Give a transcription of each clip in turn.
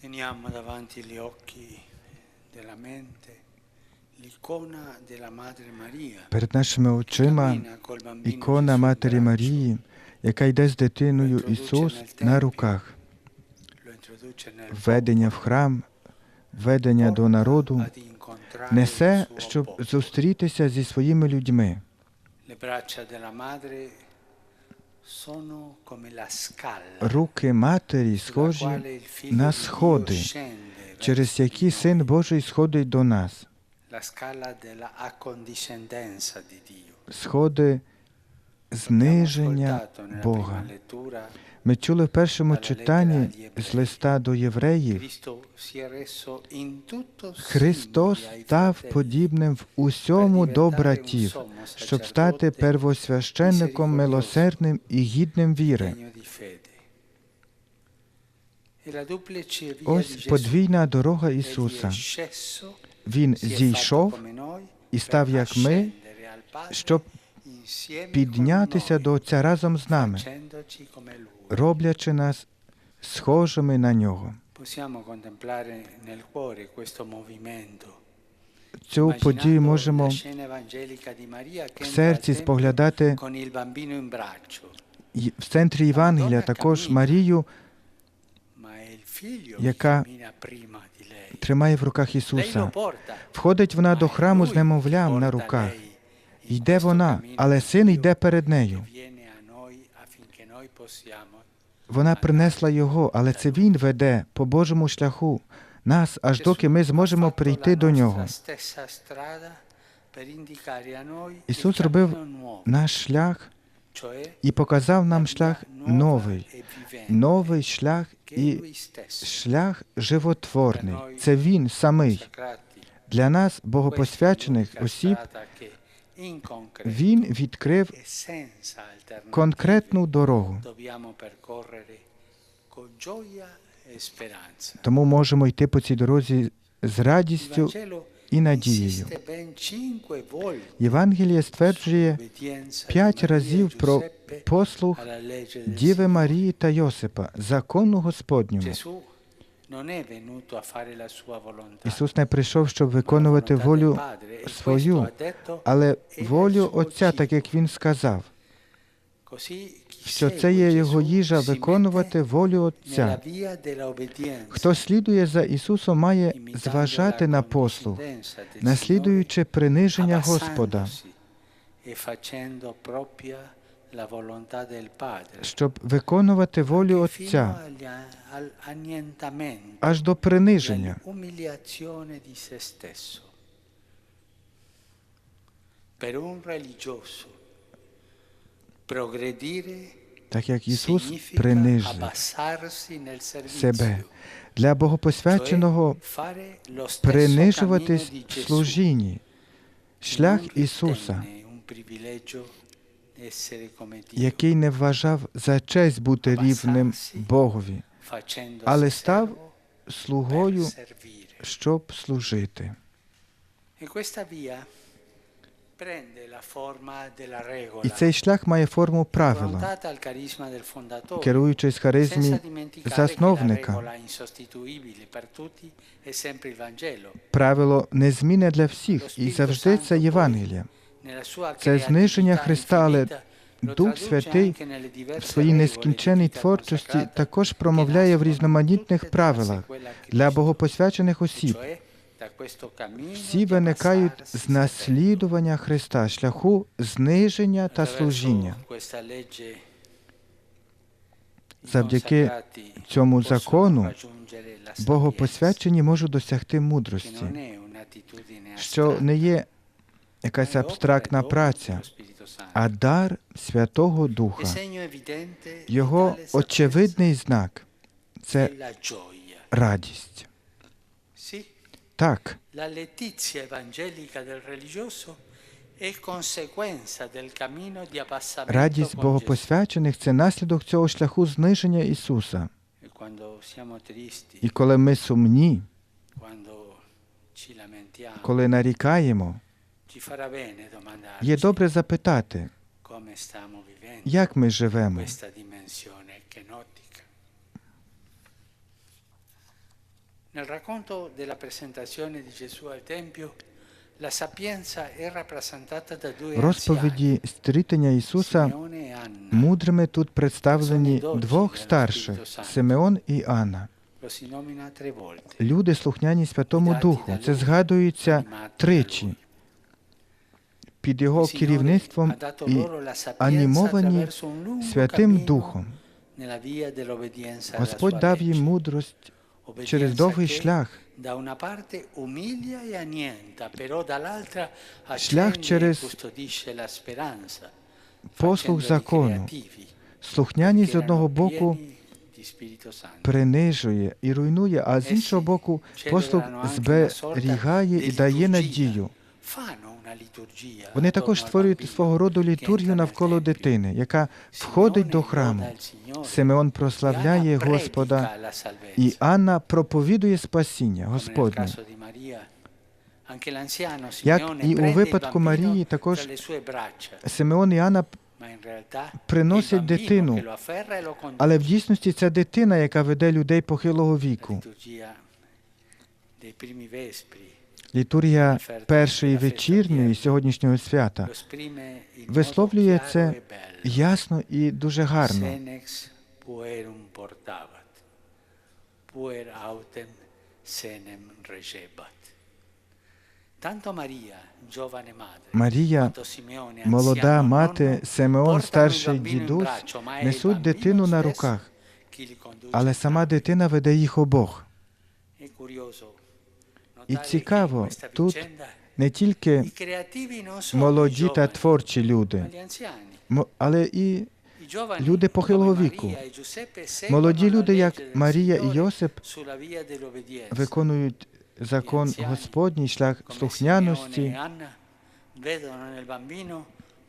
Teniamo davanti gli occhi della mente l'icona della Madre Maria. Перед нашими очима ікона Матері. Марії, яка йде з дитиною Ісус на руках. Введення в храм, введення до народу несе, щоб зустрітися зі своїми людьми. Руки матері схожі на сходи, через які Син. Божий сходить до нас. Сходи зниження Бога. Ми чули в першому читанні з листа до євреїв, Христос став подібним в усьому до братів, щоб стати первосвященником милосердним і гідним віри. Ось подвійна дорога Ісуса. Він зійшов і став як ми, щоб піднятися до Отця разом з нами, роблячи нас схожими на нього. Цю подію можемо в серці споглядати в центрі Євангелія також Марію Яка тримає в руках Ісуса. Входить вона до храму з немовлям на руках. Йде вона, але син йде перед нею. Вона принесла його, але це він веде по Божому шляху нас, аж доки ми зможемо прийти до нього. Ісус зробив наш шлях і показав нам шлях новий, новий шлях і шлях животворний. Це він самий. Для нас, богопосвячених осіб, він відкрив конкретну дорогу. E. Тому можемо йти по цій дорозі з радістю і надією. Євангеліє стверджує п'ять Maria e разів про del Діви Марії та Йосипа, закону Господньому. Ісус не прийшов, щоб виконувати волю e свою, але волю Отця, так як Він сказав, що це є його їжа виконувати волю Отця. Хто слідує за Ісусом, має зважати на послуг, наслідуючи приниження Господа, e щоб виконувати волю Отця аж до приниження. Так як Ісус принижив себе. Для богопосвяченого принижуватись в служінні. Шлях Ісуса, який не вважав за честь бути рівним Богові, але став слугою, щоб служити. E І цей шлях має форму правила, керуючись харизмі засновника. Правило незмінне для всіх, і завжди це Євангелія. Це зниження Христа, але Дух Святий в своїй vita творчості також промовляє в різноманітних правилах для богопосвячених осіб. Всі виникають з наслідування Христа, шляху зниження та служіння. Завдяки цьому закону Богопосвячені можуть досягти мудрості, що не є якась абстрактна e праця, а дар Святого Духа. Його очевидний знак це радість. Так, радість богопосвячених це наслідок цього шляху зниження Ісуса. E І коли ми сумні, коли нарікаємо, є добре запитати, як ми живемо. Nel racconto della presentazione di Gesù al Tempio, la sapienza è rappresentata da due розповіді стрітення Ісуса e мудрими тут представлені двох старших Симеон і Анна. Люди слухняні Святому Духу. Це згадується тричі. Під його керівництвом і анімовані Святим Духом. Господь дав їм мудрость через довгий шлях, e Шлях e через послуг закону. Слухняність з одного боку принижує і руйнує, а з іншого боку, послуг зберігає і дає надію. Вони також створюють свого роду літургію навколо дитини, яка входить до храму. Симеон прославляє Господа, і Анна проповідує спасіння Господнє. Як і у випадку Марії, також Симеон і Анна, приносять дитину, e але в дійсності це дитина, яка веде людей похилого віку. Літургія першої вечірньої сьогоднішнього свята висловлює це e ясно і дуже гарно. Марія, молода мати, Симеон, старший дідусь, несуть дитину на руках, але сама дитина веде їх обох. І цікаво, тут не тільки молоді та творчі люди, але і люди похилого віку. E молоді люди, як Марія і Йосип, виконують закон Господній, шлях e слухняності,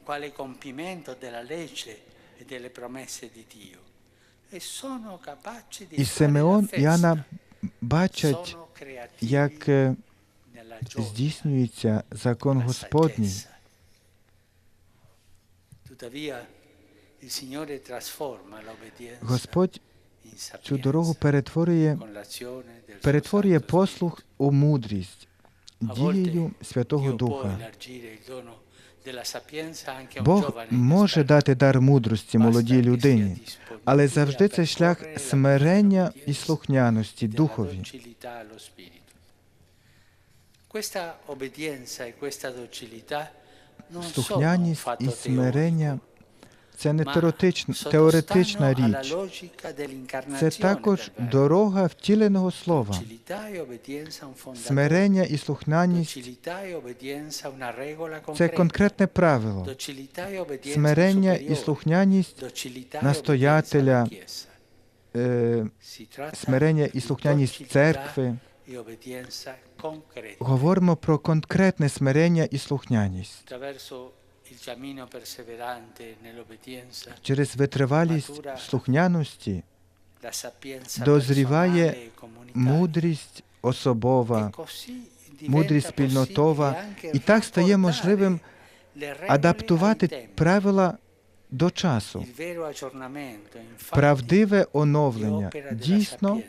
quale compimento della legge e delle promesse di Dio e sono capaci di. Бачать, як е, здійснюється закон Господній. Господь цю дорогу перетворює, перетворює послуг у мудрість дією Святого Духа. Бог може дати дар мудрості молодій людині, але завжди це шлях смирення і слухняності e Духові. e Слухняність і смирення це не теоретична, річ. Це також дорога втіленого слова. E. Смирення і слухняність e це конкретне правило. E Смирення і слухняність, e настоятеля, е, смирення і слухняність церкви. e. Говоримо про конкретне смирення і слухняність. Через витривалість слухняності дозріває e мудрість особова, E мудрість спільнотова, і так стає можливим адаптувати правила до часу. Правдиве оновлення, дійсно,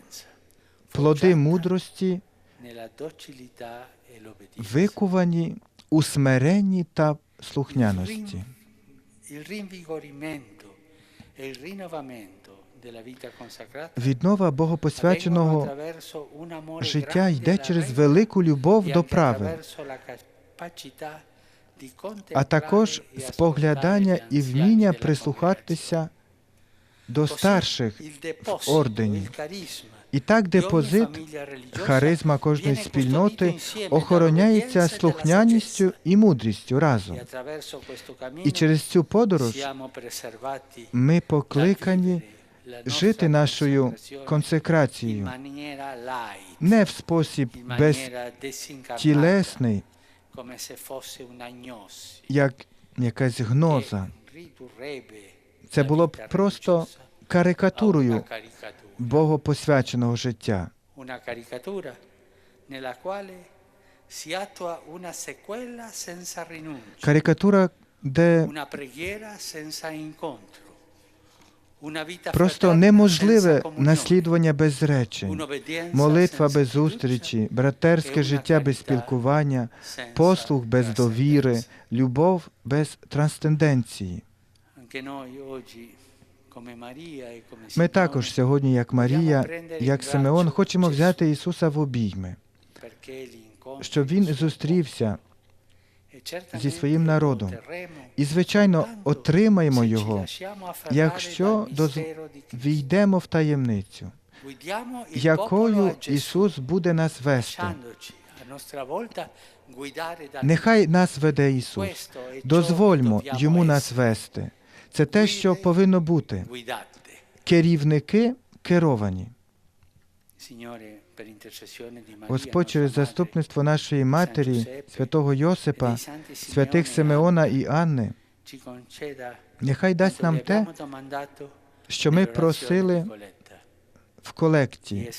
плоди мудрості e викувані у смиренні та слухняності. E Віднова богопосвяченого життя йде через велику любов e до правил, а також e споглядання і вміння прислухатися до старших в ордені. І так депозит, харизма кожної спільноти охороняється e слухняністю і мудрістю E разом. І через цю подорож ми покликані жити нашою консекрацією не в спосіб безтілесний, як якась гноза. Це було б просто карикатурою богопосвяченого життя. Карикатура, де Просто неможливе наслідування без речень, молитва без зустрічі, братерське життя без спілкування, послуг без довіри, любов без трансценденції. E Ми також сьогодні, як Марія, як Симеон, хочемо взяти Ісуса в обійми, щоб Він зустрівся. E зі своїм народом. і, звичайно, отримаємо Його, якщо доз- війдемо в таємницю, якою Ісус буде нас вести. Нехай нас веде Ісус. Дозвольмо йому нас вести. Це те, що повинно бути. Керівники керовані. Господь через заступництво нашої матері, святого e Йосипа, святих e Симеона і Анни, нехай дасть нам те, що ми просили в колекті,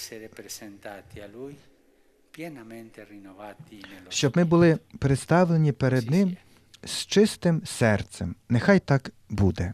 щоб ми були представлені перед Ним. З чистим серцем. Нехай так буде.